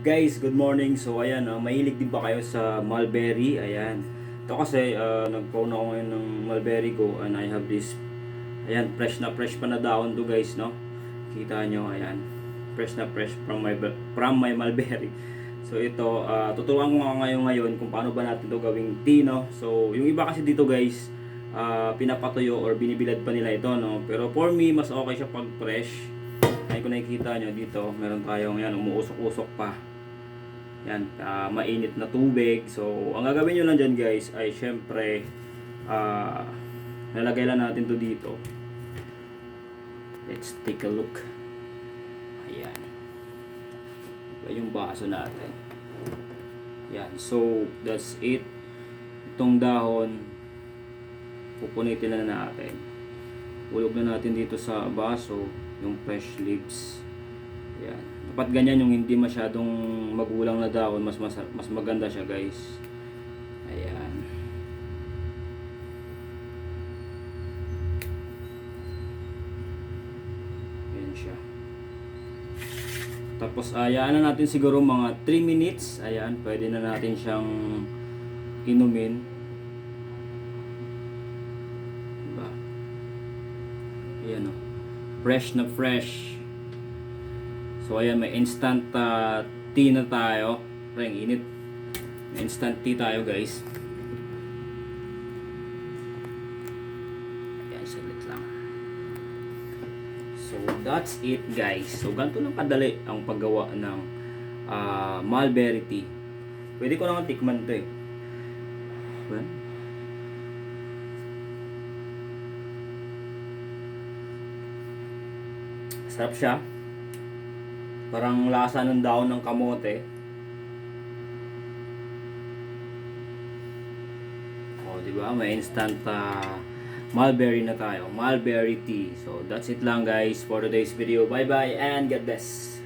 Guys, good morning. So ayan, ah, mahilig din ba kayo sa mulberry? Ayan. Ito kasi uh, nag-phone ako ngayon ng mulberry ko and I have this ayan, fresh na fresh pa na dahon to guys, no? Kita nyo, ayan. Fresh na fresh from my from my mulberry. So ito, ah, tuturuan ko nga ngayon ngayon kung paano ba natin to gawing tea, no? So yung iba kasi dito guys, ah, pinapatuyo or binibilad pa nila ito, no? Pero for me, mas okay siya pag fresh. Ay kung nakikita nyo dito, meron tayong yan, umuusok-usok pa. Yan, ah, mainit na tubig. So, ang gagawin nyo lang dyan guys ay syempre, ah, lalagay lang natin to dito. Let's take a look. Ayan. Ayan yung baso natin. Yan, so that's it. Itong dahon, pupunitin na natin. Ulog na natin dito sa baso yung fresh leaves. Yan. Dapat ganyan yung hindi masyadong magulang na dahon, mas mas, mas maganda siya, guys. Ayan. Ayan siya. Tapos ayaan na natin siguro mga 3 minutes. Ayan, pwede na natin siyang inumin. Ayan o. Fresh na fresh. So ayan, may instant uh, tea na tayo. Pre, ang init. May instant tea tayo guys. Ayan, saglit lang. So that's it guys. So ganito lang kadali ang paggawa ng ah, mulberry tea. Pwede ko naman tikman to eh. Well, Sarap siya. Parang lasa ng daon ng kamote. Oh, di ba? May instant ah, mulberry na tayo. Mulberry tea. So, that's it lang guys for today's video. Bye-bye and God bless.